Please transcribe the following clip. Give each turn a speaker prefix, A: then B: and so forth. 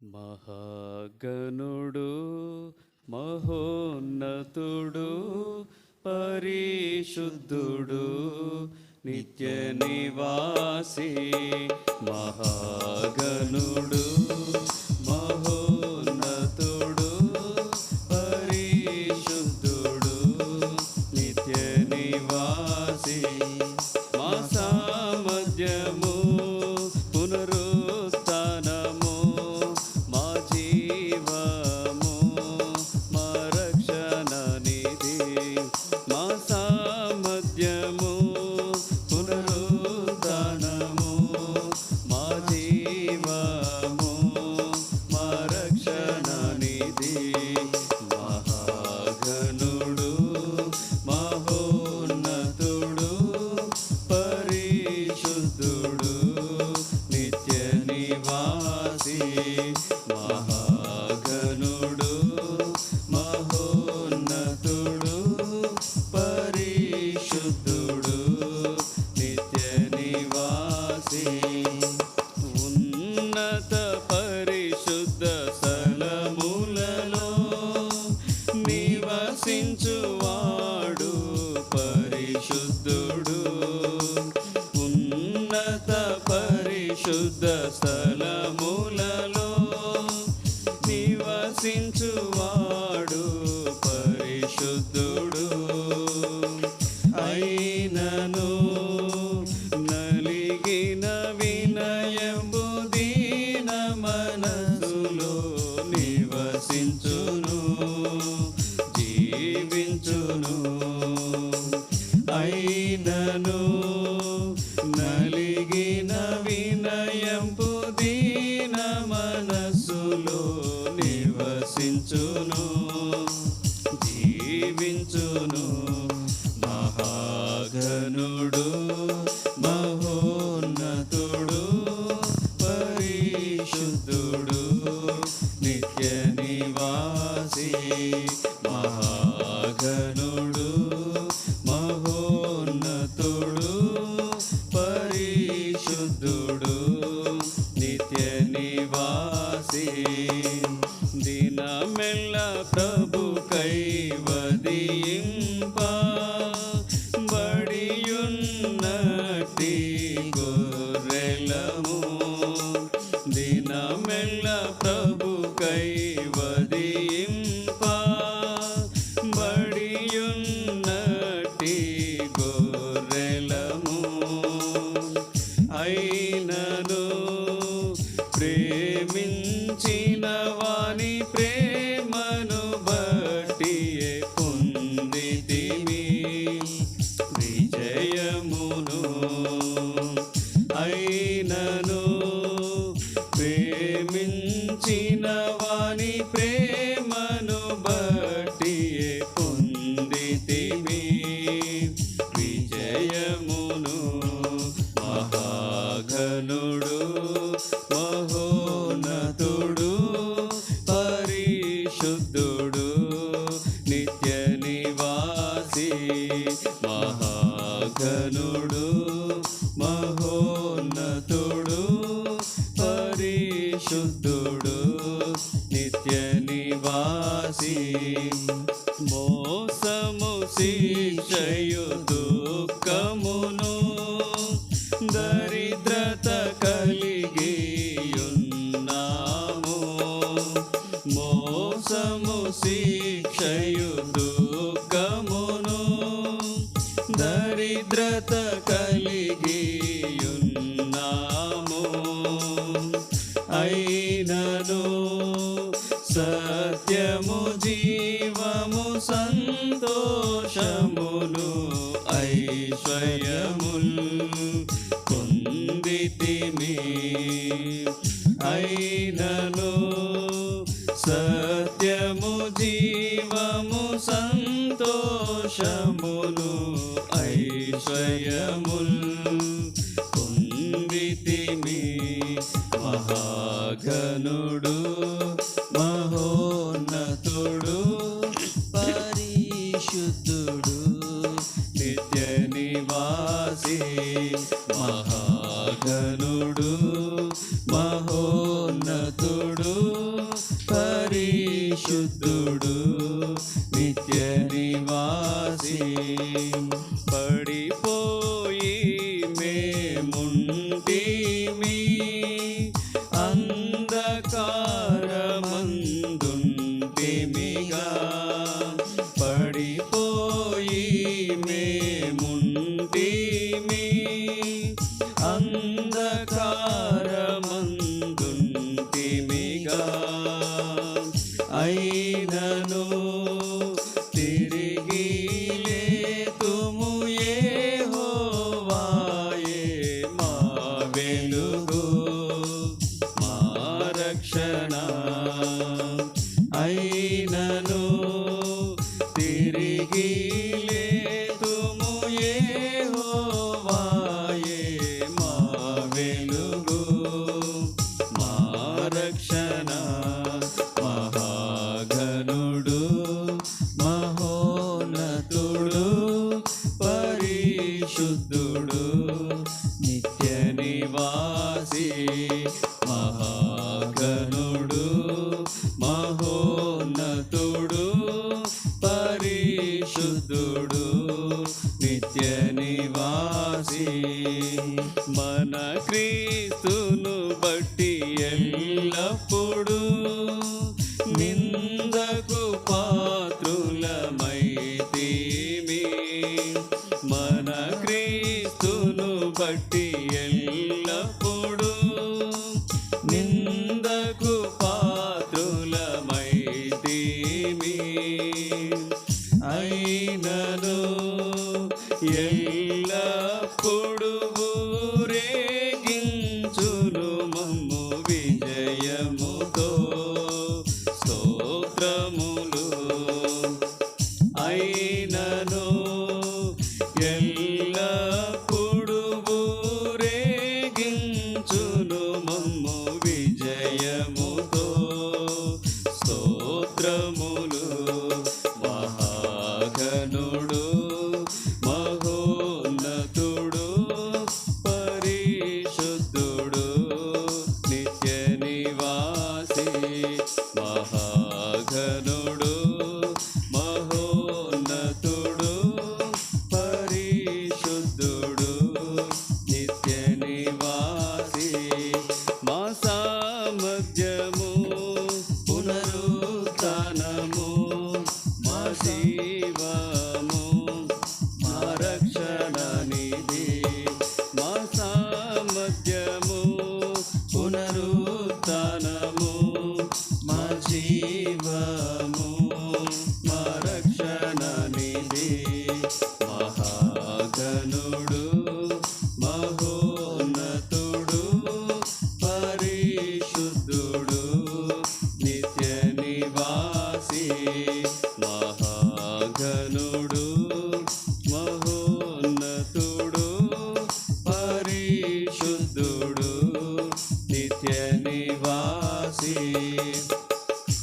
A: మహాగణుడు మహోన్నతుడు పరిశుద్ధుడు నిత్య నివాసి మహాగణుడు నివసించువాడు పరిశుద్ధుడు. ఉన్నత పరిశుద్ధ స్థలములలో నివసించువాడు పరిశుద్ధుడు. అయినను ప్రేమించిన వాని ప్రేమను బట్టి పొందితిమి. విజయమును అయినను మహోనతుడు పరిశుద్ధుడు నిత్య నివాసి మహాఘనుడు మహోన్నతుడు పరిశుద్ధుడు. శిక్షయు దుఃఖమును దరిద్రత కలిగియున్నాము. అయినను సత్యము జీ సత్యము జీవము సంతోషమును ఐశ్వర్యముల్ కుండితిమి మహాఘనుడు మహోన్నతుడు. పరిశుద్ధుడు నిత్య నివాసి మహాగణుడు మహోన్నతుడు పరిశుద్ధుడు నిత్య నివాసి. మన క్రీస్తును బట్టి பட்டியல். Lord.